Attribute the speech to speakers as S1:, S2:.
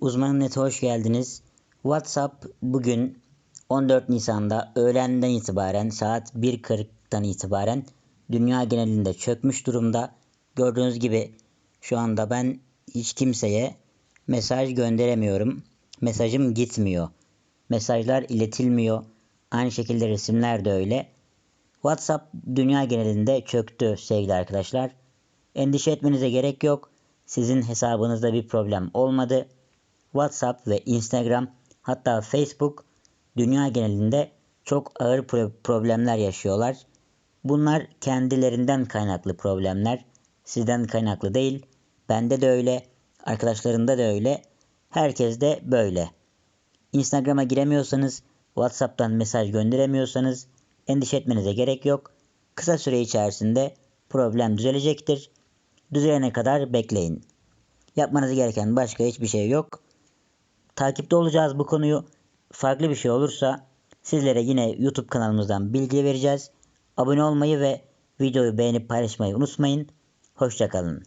S1: Uzmanın Net'e hoş geldiniz. WhatsApp bugün 14 Nisan'da öğlenden itibaren saat 1.40'dan itibaren dünya genelinde çökmüş durumda. Gördüğünüz gibi şu anda ben hiç kimseye mesaj gönderemiyorum. Mesajım gitmiyor. Mesajlar iletilmiyor. Aynı şekilde resimler de öyle. WhatsApp dünya genelinde çöktü sevgili arkadaşlar. Endişe etmenize gerek yok. Sizin hesabınızda bir problem olmadı. WhatsApp ve Instagram hatta Facebook dünya genelinde çok ağır pro- problemler yaşıyorlar. Bunlar kendilerinden kaynaklı problemler. Sizden kaynaklı değil. Bende de öyle, arkadaşlarımda da öyle. Herkes de böyle. Instagram'a giremiyorsanız, WhatsApp'tan mesaj gönderemiyorsanız endişe etmenize gerek yok. Kısa süre içerisinde problem düzelecektir. Düzelene kadar bekleyin. Yapmanız gereken başka hiçbir şey yok. Takipte olacağız bu konuyu. Farklı bir şey olursa sizlere yine YouTube kanalımızdan bilgi vereceğiz. Abone olmayı ve videoyu beğenip paylaşmayı unutmayın. Hoşçakalın.